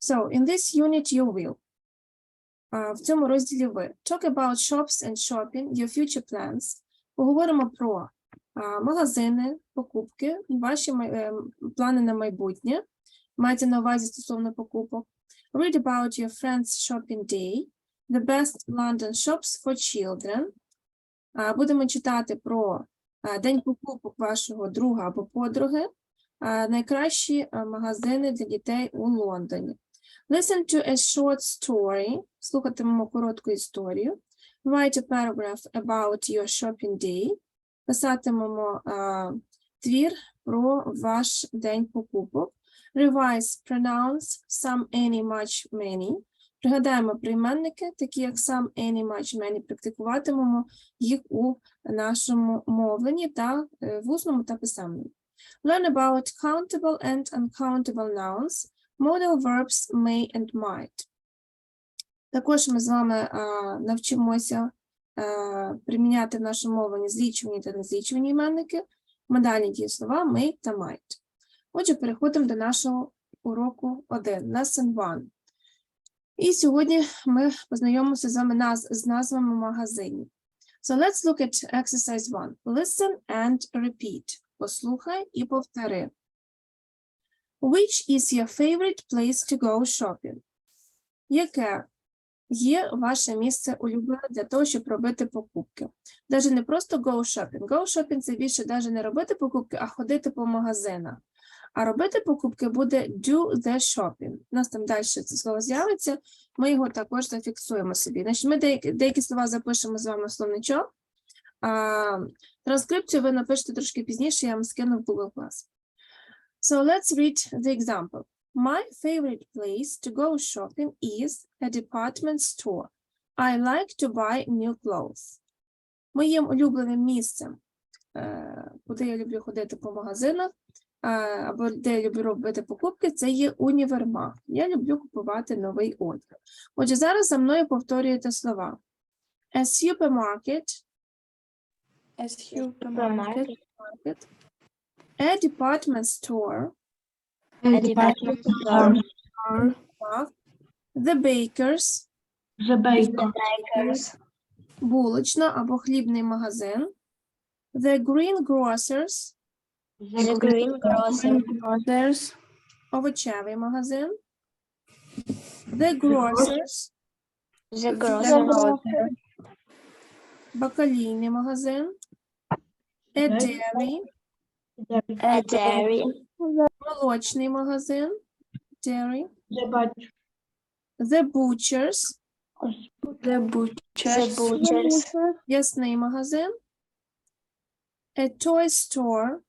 So, in this unit you will. А, в цьому розділі ви. Talk about shops and shopping, your future plans. Поговоримо про а, магазини, покупки, ваші ем, плани на майбутнє. Мається на увазі стосовно покупок. Read about your friend's shopping day. The best London shops for children. А, Будемо читати про а, день покупок вашого друга або подруги. А, Найкращі магазини для дітей у Лондоні. Listen to a short story. Слухатимемо коротку історію. Write a paragraph about your shopping day. Писатимемо а, твір про ваш день покупок. Revise, pronounce some, any, much, many. Пригадаємо прийменники, такі як some, any, much, many. Практикуватимемо їх у нашому мовленні та е, в усному та писемному. Learn about countable and uncountable nouns, modal verbs may and might. Також ми з вами а, навчимося а, приміняти в нашому мовленні злічувані та незлічувані іменники, модальні дієслова may та might. Отже, переходимо до нашого уроку 1, lesson 1. І сьогодні ми познайомимося з вами наз- з назвами магазинів. So let's look at exercise 1. Listen and repeat. Послухай і повтори. Which is your favorite place to go shopping? Яке є ваше місце улюблене для того, щоб робити покупки? Навіть не просто go shopping. Go shopping – це більше навіть не робити покупки, а ходити по магазинах. А робити покупки буде do the shopping. У нас там далі це слово з'явиться, ми його також зафіксуємо собі. Значить, ми деякі, деякі слова запишемо з вами словничок. Транскрипцію ви напишете трошки пізніше, я вам скину в Google Class. So let's read the example. My favorite place to go shopping is a department store. I like to buy new clothes. Моїм улюбленим місцем, е, куди я люблю ходити по магазинах, е, або де я люблю робити покупки, це є універмаг. Я люблю купувати новий одяг. Отже, зараз за мною повторюєте слова. A supermarket, A supermarket. market, a department store, A department store. Mark, the bakers, The bakers. булочна або хлібний магазин, the greengrocers, The greengrocers. овочевий магазин, the grocers, The grocer. бакалійний магазин, a dairy, A dairy. молочний магазин, dairy, The butcher. the butchers, The butchers. The butchers. м'ясний магазин, a toy store,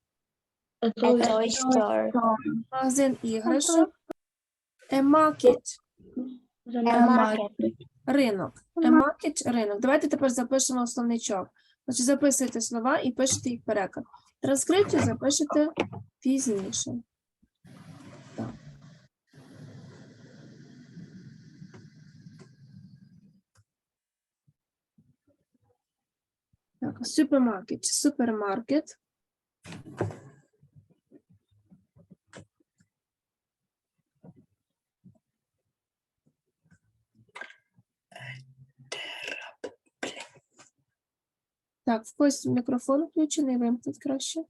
A toy store. магазин іграшок, a market, A market. ринок. A market – ринок. Давайте тепер запишемо в словничок. Значить, записуйте слова і пишете їх переклад. Транскрипцію запишете пізніше. Так. Так, супермаркет. Супермаркет. Так, в когось мікрофон включений, вимкніть краще.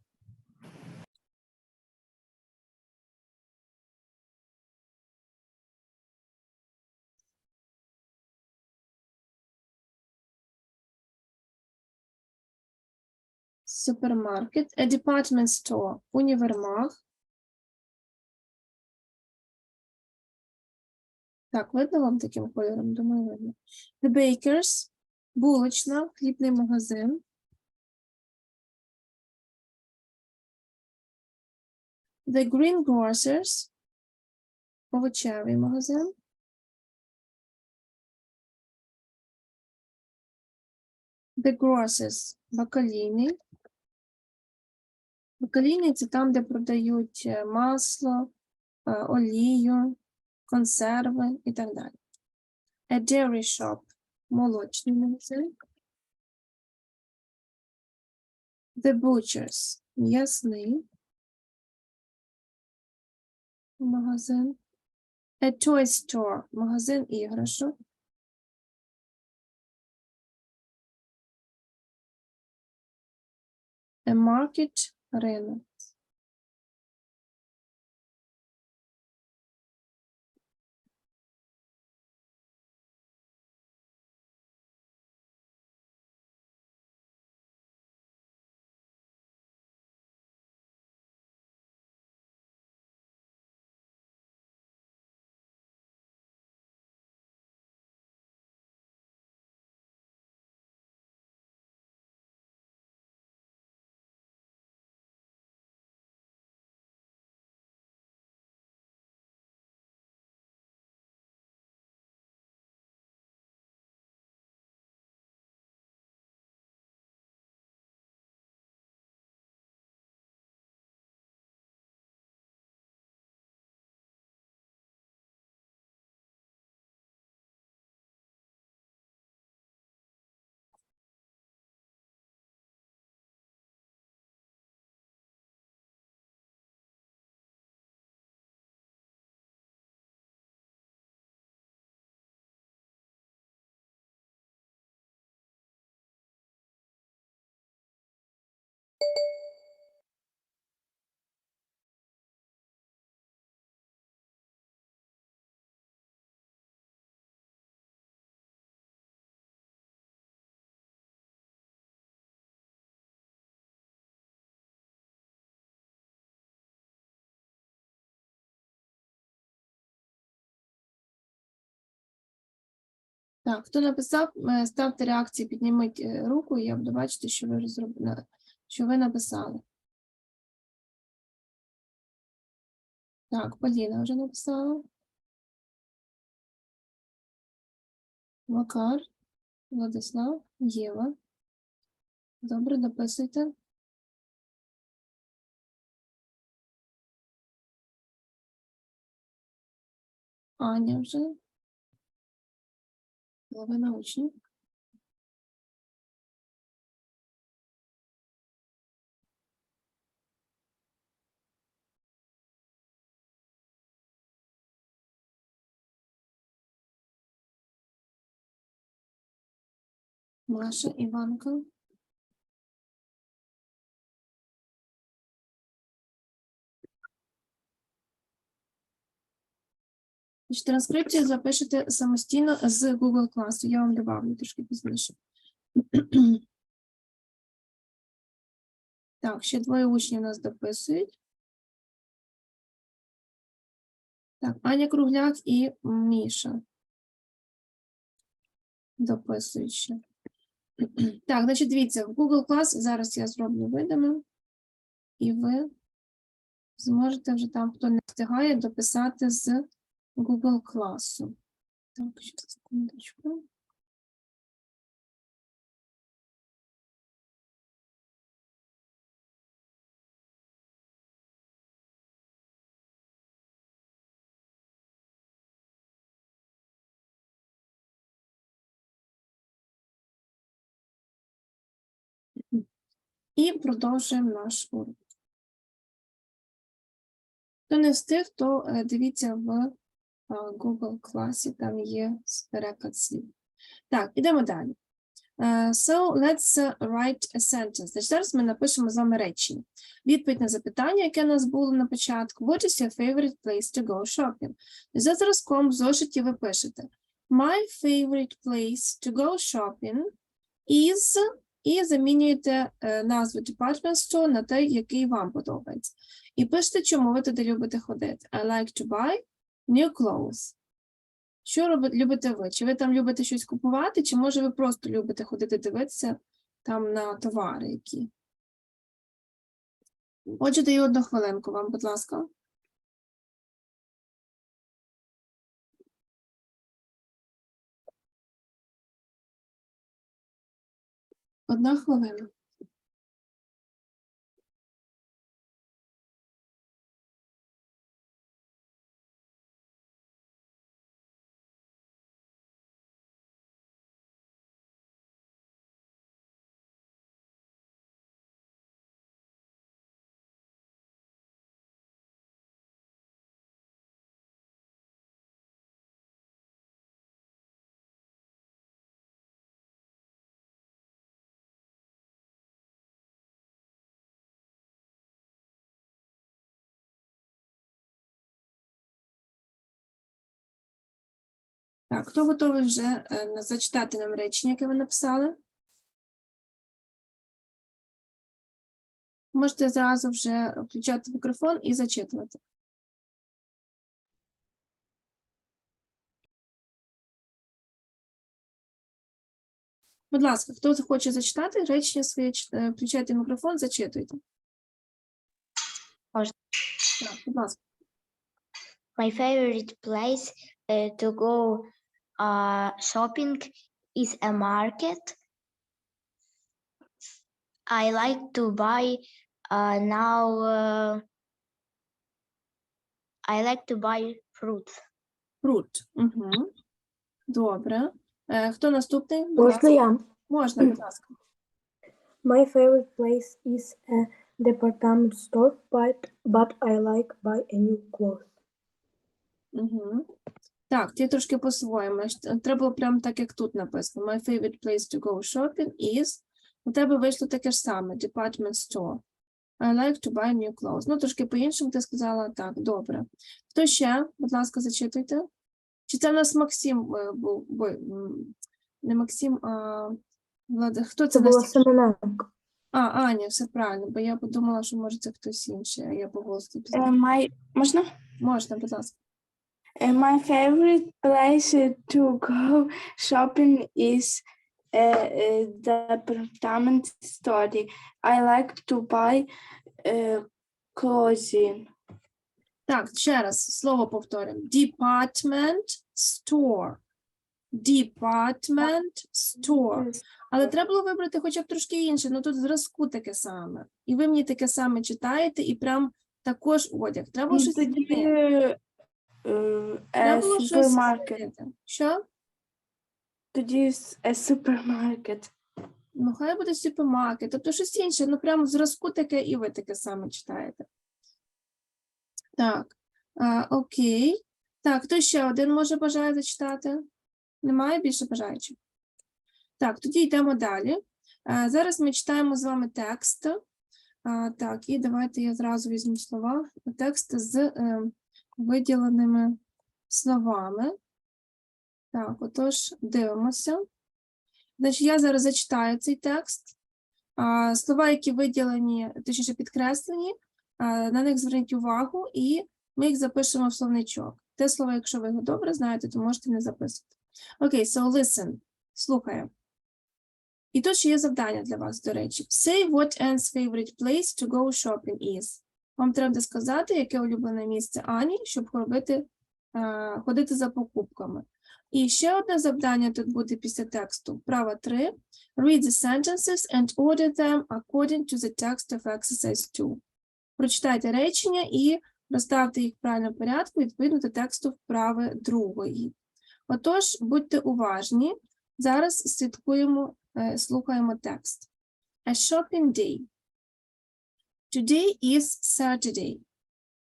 Супермаркет, a department store, універмаг. Так, видно вам таким кольором? Думаю, видно. The bakers, булочна, хлібний магазин. The greengrocers, овочевий магазин. The grocers, бакалійний. Бакалійний – це там, де продають е, масло, е, олію, консерви і так далі. A dairy shop – молочний магазин. The butchers – м'ясний. Магазин. A toy store. Магазин іграшок. A market. Ринок. Так, хто написав, е, ставте реакції, підніміть е, руку, і я буду бачити, що ви розробили, що ви написали. Так, Поліна вже написала. Макар, Владислав, Єва. Добре, дописуйте. Аня вже. Половина учнів. Маша, Іванка. Транскрипцію запишете самостійно з Google класу. Я вам добавлю трошки пізніше. Так, ще двоє учнів нас дописують. Так, Аня Кругляк і Міша. Дописують ще. Так, значить, дивіться, в Google клас зараз я зроблю видимим, і ви зможете вже там, хто не встигає, дописати з Google класу. Так, ще секундочку. І продовжуємо наш урок. Хто не встиг, то е, дивіться в Google класі, там є переклад слів. Так, ідемо далі. Е, So, let's uh, write a sentence. Значить, зараз ми напишемо з вами речення. Відповідь на запитання, яке у нас було на початку. What is your favorite place to go shopping? За зразком в зошиті ви пишете My favorite place to go shopping is і замінюєте е, назву department store на той, який вам подобається. І пишете, чому ви туди любите ходити. I like to buy new clothes. Що робите, любите ви? Чи ви там любите щось купувати, чи може ви просто любите ходити дивитися там на товари які? Отже, даю одну хвилинку вам, будь ласка. Одна хвилина. Так, хто готовий вже е, зачитати нам речення, яке ви написали? Можете зразу вже включати мікрофон і зачитувати. Будь ласка, хто захоче зачитати речення своє, е, включайте мікрофон, зачитуйте. Можна. Так, будь ласка. My favorite place uh, to go uh, shopping is a market. I like to buy uh, now. Uh, I like to buy fruits. Фрут. Угу. Добре. Е, Хто наступний? Будь Можна ласка. я? Можна, будь ласка. My favorite place is a department store, but but I like buy a new clothes. Угу. Так, ти трошки по-своєму. Треба було прямо так, як тут написано. My favorite place to go shopping is. У тебе вийшло таке ж саме, department store. I like to buy new clothes. Ну, трошки по-іншому ти сказала так, добре. Хто ще? Будь ласка, зачитуйте. Чи це в нас Максим е, був? Не Максим, а Влада. Хто це Це була Семененко. А, Аня, все правильно, бо я подумала, що може це хтось інший, а я по голосу пізнала. my можна? Можна, будь ласка. Uh, my favorite place to go shopping is uh, uh, the department store. I like to buy uh, clothing. Так, ще раз слово повторимо. Department store. Department store. Але треба було вибрати хоча б трошки інше, ну тут зразку таке саме. І ви мені таке саме читаєте, і прям також одяг. Треба Ну, щось uh, Треба було щось supermarket. змінити. Що? Тоді с- a supermarket. Ну, хай буде супермаркет, тобто щось інше, ну прямо в зразку таке, і ви таке саме читаєте. Так, а, окей. Так, хто ще один може бажає зачитати? Немає більше бажаючих? Так, тоді йдемо далі. А, зараз ми читаємо з вами текст. А, так, і давайте я зразу візьму слова. Текст з е, виділеними словами. Так, отож, дивимося. Значить, я зараз зачитаю цей текст. Слова, які виділені, точніше підкреслені, на них зверніть увагу, і ми їх запишемо в словничок. Те слово, якщо ви його добре знаєте, то можете не записувати. Окей, so listen. Слухаю. І тут ще є завдання для вас, до речі. Say what Anne's favorite place to go shopping is. Вам треба сказати, яке улюблене місце Ані, щоб робити, ходити за покупками. І ще одне завдання тут буде після тексту. Вправа 3. Read the sentences and order them according to the text of exercise 2. Прочитайте речення і розставте їх в правильному порядку відповідно до тексту вправи другої. Отож, будьте уважні. Зараз слідкуємо, е, слухаємо текст. A shopping day. Today is Saturday.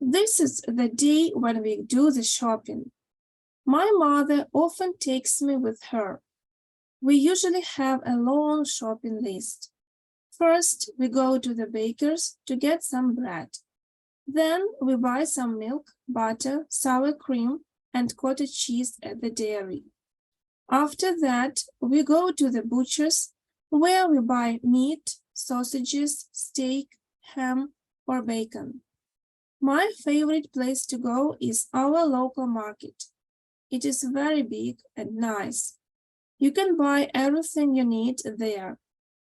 This is the day when we do the shopping. My mother often takes me with her. We usually have a long shopping list. First, we go to the baker's to get some bread. Then we buy some milk, butter, sour cream, and cottage cheese at the dairy. After that, we go to the butcher's where we buy meat, sausages, steak, ham, or bacon. My favorite place to go is our local market. It is very big and nice. You can buy everything you need there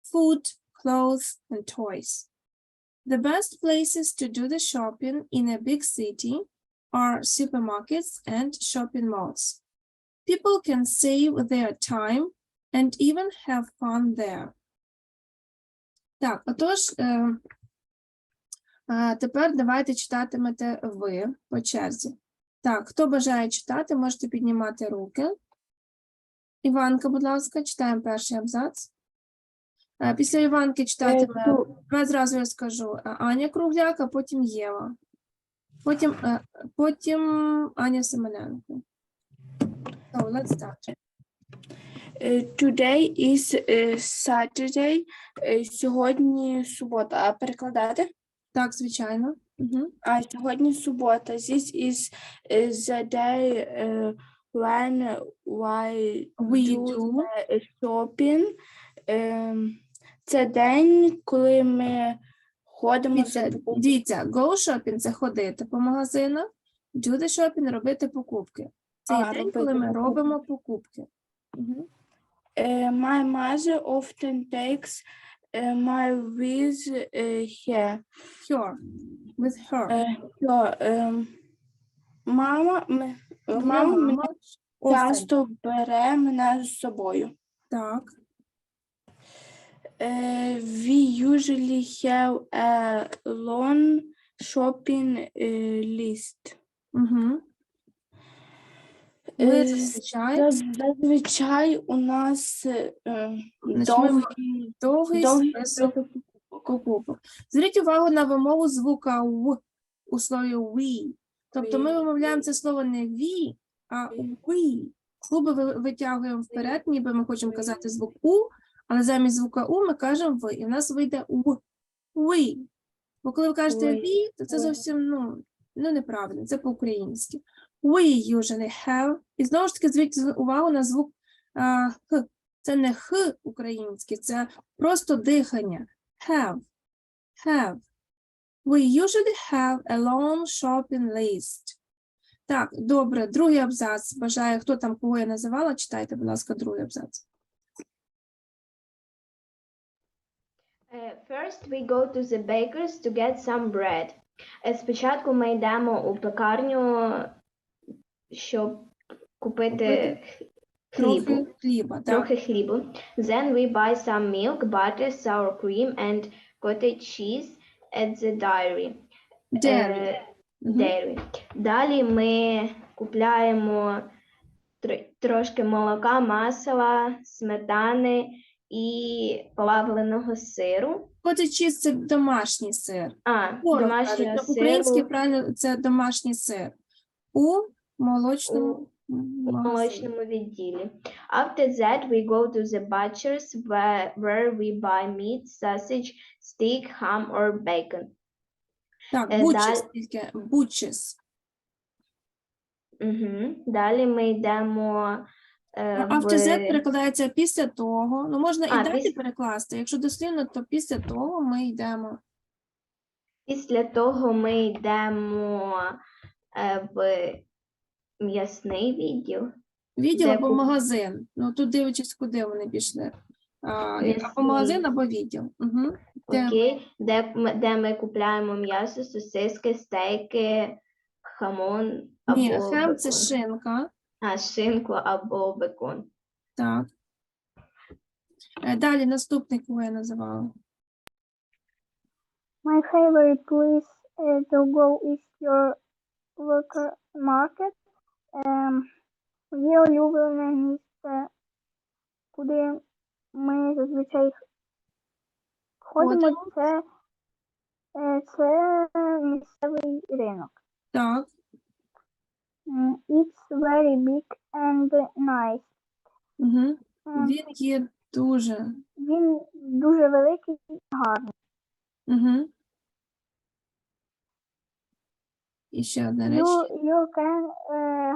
food, clothes, and toys. The best places to do the shopping in a big city are supermarkets and shopping malls. People can save their time and even have fun there. Так, отож, е, а тепер давайте читатимете ви по черзі. Так, хто бажає читати, можете піднімати руки. Іванка, будь ласка, читаємо перший абзац. Е, Після Іванки читатиме, давай зразу я скажу, е, Аня Кругляк, а потім Єва. Потім, е, потім Аня Семененко. So, let's start. Today is Saturday. Сьогодні субота. А перекладати? Так, звичайно. Угу. А сьогодні субота. This is uh, the day uh, when why We do do. the shopping. Ем, Це день, коли ми ходимо за Дивіться, покупками. дивіться, go shopping – це ходити по магазинах, do the shopping – робити покупки. Це А, день, коли ми покупки. робимо покупки. Мгм. Е, My mother often takes е, my with е, her. Her. With her. Е, що, ем, Мама, ми- Моя мама мене мама often. часто бере мене з собою. Так. Uh, we usually have a long shopping uh, list. Угу. Ми Е, зазвичай Зазвичай у нас е, е, довгий, довгий список покупок. Зверніть увагу на вимову звука в у слові we. Тобто ми вимовляємо це слово не we, а we. Ви- витягуємо вперед, ніби ми хочемо казати звук у, але замість звука у ми кажемо ви. І в нас вийде у we. Бо коли ви кажете we, то це зовсім ну, ну неправильно, це по-українськи. We usually have. І знову ж таки зверніть увагу на звук х. Це не х український, це просто дихання. Have. Have. We usually have a long shopping list. Так, добре, другий абзац. Бажаю, хто там кого я називала, читайте, будь ласка, другий абзац. Uh, First we go to the baker's to get some bread. Е, Спочатку ми йдемо у пекарню, щоб купити хлібу, Трохи хліба. Так. трохи хлібу. Then we buy some milk, butter, sour cream and cottage cheese at the dairy. Dairy. Е, Мгм. dairy. Далі ми купляємо тр- трошки молока, масла, сметани і плавленого сиру. Cottage cheese – це домашній сир. А, Творог, домашнього кажуть. Український сиру правильно це домашній сир. У молочному молочному відділі. After that, we go to the butcher's where, where we buy meat, sausage, steak, ham or bacon. Так, Е, бучес далі- тільки, бучес. Далі ми йдемо е, After that перекладається після того. Ну, можна А, і далі піс- перекласти. Якщо дослівно, то після того ми йдемо. Після того ми йдемо е, в м'ясний відділ. Відділ Де або куп- магазин. Ну, тут дивлячись, куди вони пішли. А, або магазин, або відділ. Угу. Де- Окей, де, ми- де ми купляємо м'ясо, сосиски, стейки, хамон або Ні, хем це бекон. шинка. А, шинку або бекон. Так. Е, Далі наступний, кого я називала. My favorite place uh, to go is your local market. Ем, Є улюблене місце, куди ми зазвичай ходимо. Це, е, це місцевий ринок. Так. It's very big and nice. Угу. Він є дуже. Він дуже великий і гарний. Угу. І ще одна річ. You, you can uh,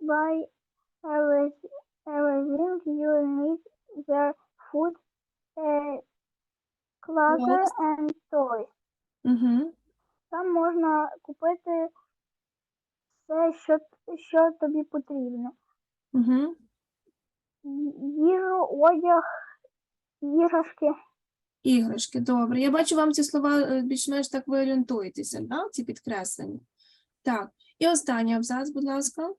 buy everything, everything you need there food, uh, clutter Yes. and toys. Угу. Там можна купити все, що, що тобі потрібно. Угу. Їжу, одяг, іграшки. Іграшки, добре. Я бачу, вам ці слова е, більш-менш так ви орієнтуєтеся, да? ці підкреслення. Так. І останній абзац, будь ласка.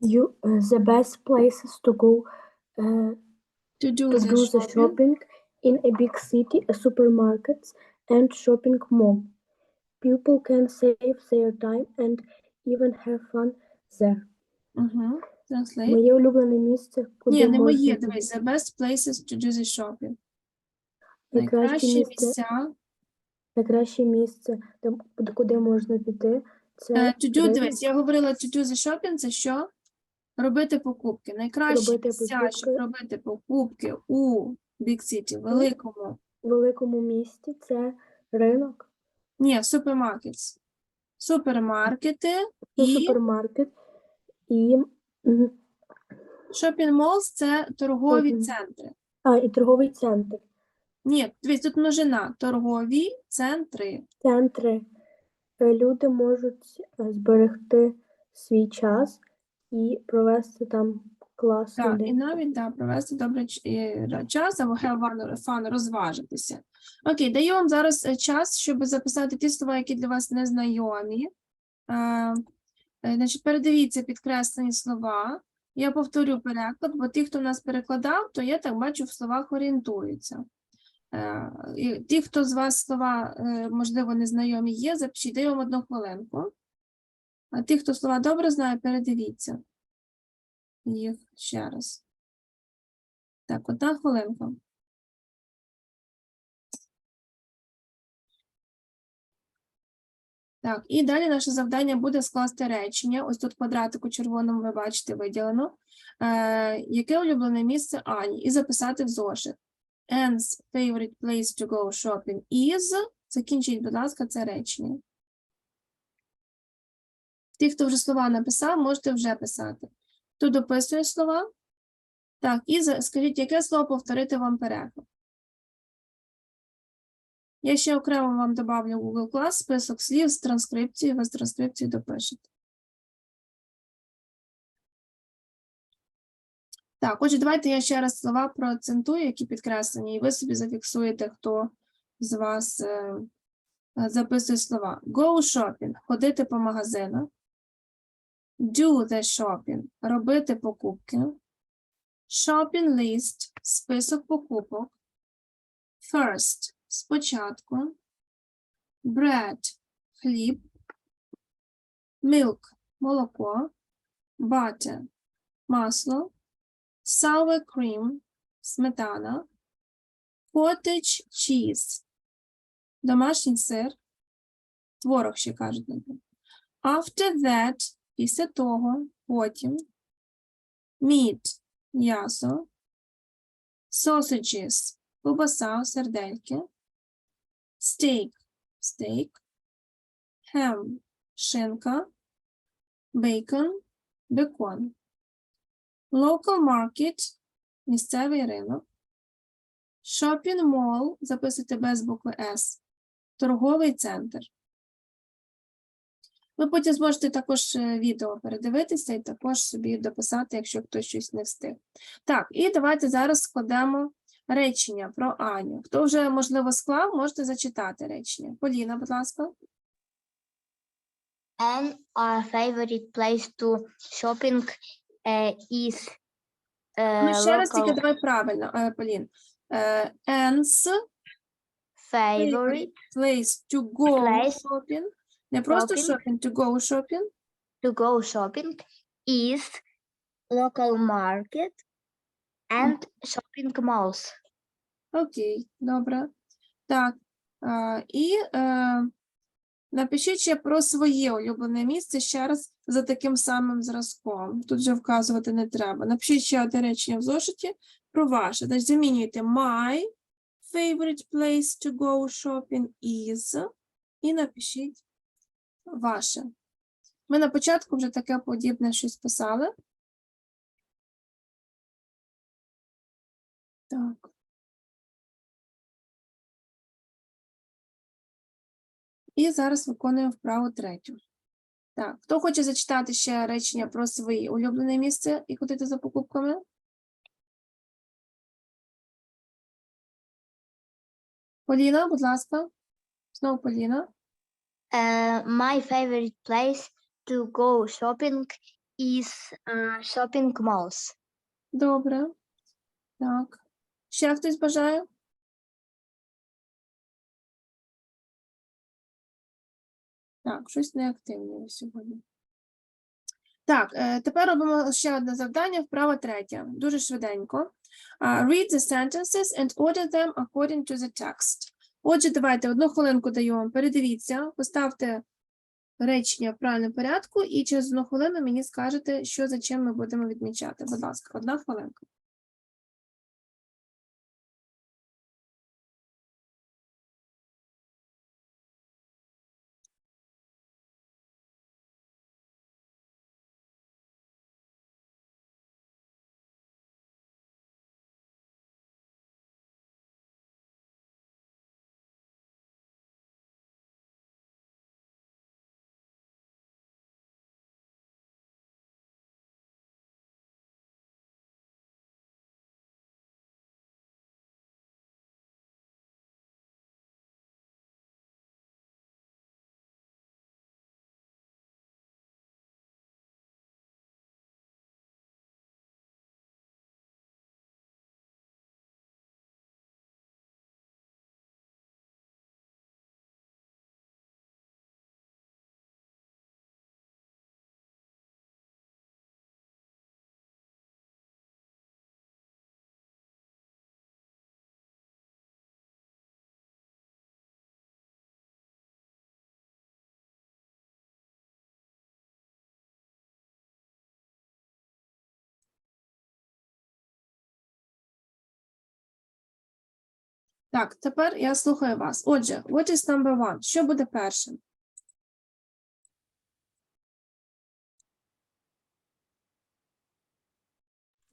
You, uh, the best places to go uh, To do to the do the shopping. shopping in a big city, a supermarkets and shopping mall. People can save their time and even have fun there. Угу. Translate. Моє улюблене місце, куди Ні, не можна моє, піти. дивись. The best places to do the shopping. Найкраще Найкращі місце, місця. найкраще місце, де, куди можна піти, це Е, To дивись, я говорила to do the shopping, це що? Робити покупки. Найкращі Робити місця, щоб покупки. робити покупки у Big City, великому. великому місті це ринок. Ні, супермаркетс. супермаркети Це і супермаркет і, мгм, shopping – це торгові Шопінг. центри. а, і торговий центр. Ні, дивись, тут множина. Торгові центри. Центри. Е, Люди можуть е, зберегти свій час і провести там класний Так, і день. навіть да, провести добре ч- е, ра- час або fun, розважитися. Окей, даю вам зараз е, час, щоб записати ті слова, які для вас не знайомі. Е, е, Значить, передивіться підкреслені слова. Я повторю переклад, бо ті, хто нас перекладав, то я так бачу, в словах орієнтуються. Е, Ті, хто з вас слова, е, можливо, незнайомі є, запишіть, даю вам одну хвилинку. А ті, хто слова добре знає, передивіться їх ще раз. Так, одна хвилинка. Так, і далі наше завдання буде скласти речення. Ось тут квадратику червоному ви бачите виділено. Е, яке улюблене місце Ані? І записати в зошит. Anne's favorite place to go shopping is. Закінчіть, будь ласка, це речення. Ті, хто вже слова написав, можете вже писати. Хто дописує слова? Так, і скажіть, яке слово повторити вам переклад? Я ще окремо вам добавлю Google Class список слів з транскрипцією, ви з транскрипції допишете. Так, отже, давайте я ще раз слова проакцентую, які підкреслені, і ви собі зафіксуєте, хто з вас е, записує слова. Go shopping – ходити по магазинах. Do the shopping – робити покупки. Shopping list – список покупок. First – спочатку. Bread – хліб. Milk – молоко. Butter – масло. Sour cream – сметана. Cottage cheese – домашній сир. Творог ще кажуть. After that – після того, потім. Meat – м'ясо. Sausages – ковбаса, сердельки. Steak – стейк. Ham – шинка. Bacon – бекон. Local market – місцевий ринок. Shopping mall – записуйте без букви S. Торговий центр. Ви потім зможете також е, відео передивитися і також собі дописати, якщо хтось щось не встиг. Так, і давайте зараз складемо речення про Аню. Хто вже, можливо, склав, можете зачитати речення. Поліна, будь ласка. And our favorite place to shopping uh, is uh, Ну, ще раз тільки local давай правильно, е, Полін. Е, Anne's favorite place to go Place shopping. Не просто shopping. shopping, to go shopping. to go shopping is local market and shopping malls. Окей, добре. Так. А, і е, напишіть ще про своє улюблене місце ще раз за таким самим зразком. Тут же вказувати не треба. Напишіть ще одне речення в зошиті про ваше. Значить, замінюйте my favorite place to go shopping is і напишіть ваше. Ми на початку вже таке подібне щось писали. Так. І зараз виконуємо вправу третю. Так, хто хоче зачитати ще речення про своє улюблене місце і ходити за покупками? Поліна, будь ласка. Знову Поліна. Uh, my favorite place to go shopping is uh, shopping malls. Добре. Так. Ще хтось бажає? Так, щось неактивне сьогодні. Так, е, тепер робимо ще одне завдання, вправа третя. Дуже швиденько. Read the sentences and order them according to the text. Отже, давайте одну хвилинку даю вам. Передивіться, поставте речення в правильному порядку, і через одну хвилину мені скажете, що за чим ми будемо відмічати. Будь ласка, одна хвилинка. Так, тепер я слухаю вас. Отже, what is number one? Що буде першим?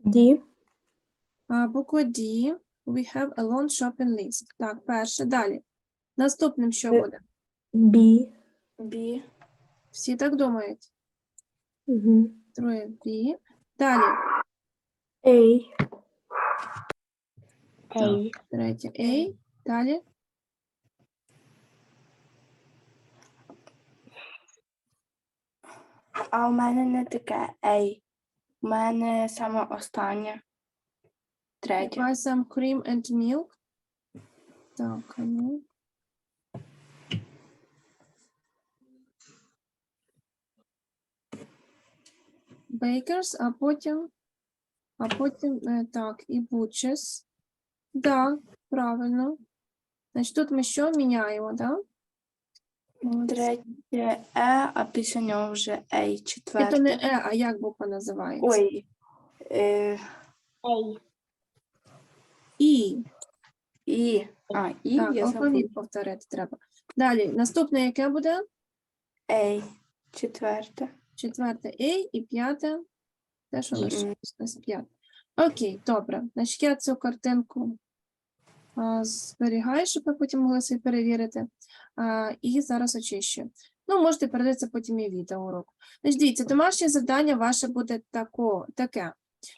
D. А, буква D. We have a long shopping list. Так, перше. Далі. Наступним що Е. буде? B. B. Всі так думають. Угу. Друге B. Далі. A. A. Третє A. Далі. А у мене не таке A. У мене саме останнє. Третє. Buy some cream and milk. Так, а ну. Bakers, а потім, а потім, е, так, і butchers. Да, правильно. Значить, тут ми що міняємо, да? Третє Е, а після нього вже A. Це не Е, а як буква називається? Ой. Е, A. І. і. А, і Так, я алфавіт повторити треба. Далі, наступне яке буде? A. Четверте. Четверте A і п'яте. Те, що І. лишилось п'яте. Окей, добре. Значить, я цю картинку зберігаю, щоб ви потім могли собі перевірити. І зараз очищую. Ну, можете передивитися потім і відео уроку. Значить, дивіться, домашнє завдання ваше буде тако, таке.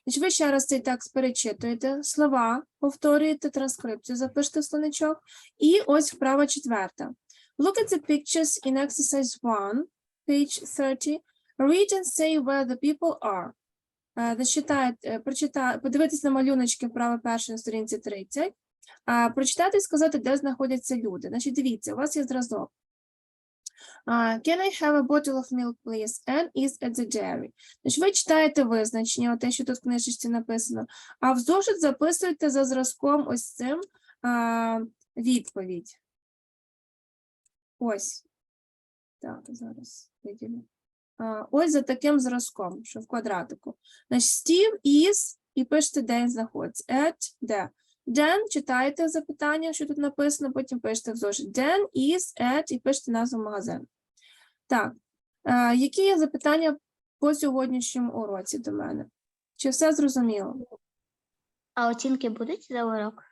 Значить, ви ще раз цей текст перечитуєте, слова повторюєте, транскрипцію запишете в словничок. І ось вправа четверта. Look at the pictures in exercise 1, page 30. Read and say where the people are. Е, Зачитайте, прочитати, подивитись на малюночки вправо першої на сторінці 30. А, прочитати і сказати, де знаходяться люди. Значить, дивіться, у вас є зразок. Can I have a bottle of milk, please? Anne is at the dairy. Значить, ви читаєте визначення, те, що тут в книжечці написано, а в записуєте за зразком ось цим а, відповідь. Ось. Так, зараз виділю. Ось за таким зразком, що в квадратику. Значить, Стів із, і пишете, де він знаходиться. At, де. Ден, читаєте запитання, що тут написано, потім пишете в зошит. Ден is at і пишете назву магазину. Так, е, які є запитання по сьогоднішньому уроці до мене? Чи все зрозуміло? А оцінки будуть за урок?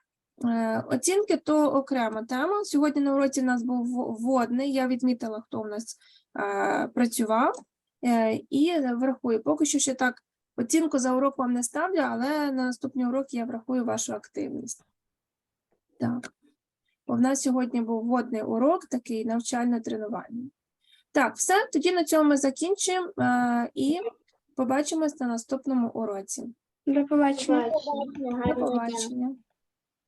Е, Оцінки то окрема тема. Сьогодні на уроці у нас був вводний. Я відмітила, хто в нас е, працював, і врахую. Поки що ще так оцінку за урок вам не ставлю, але на наступний урок я врахую вашу активність. Так. Бо в нас сьогодні був вводний урок, такий навчально-тренувальний. Так, все, тоді на цьому ми закінчуємо е, і побачимось на наступному уроці. До побачення. До побачення.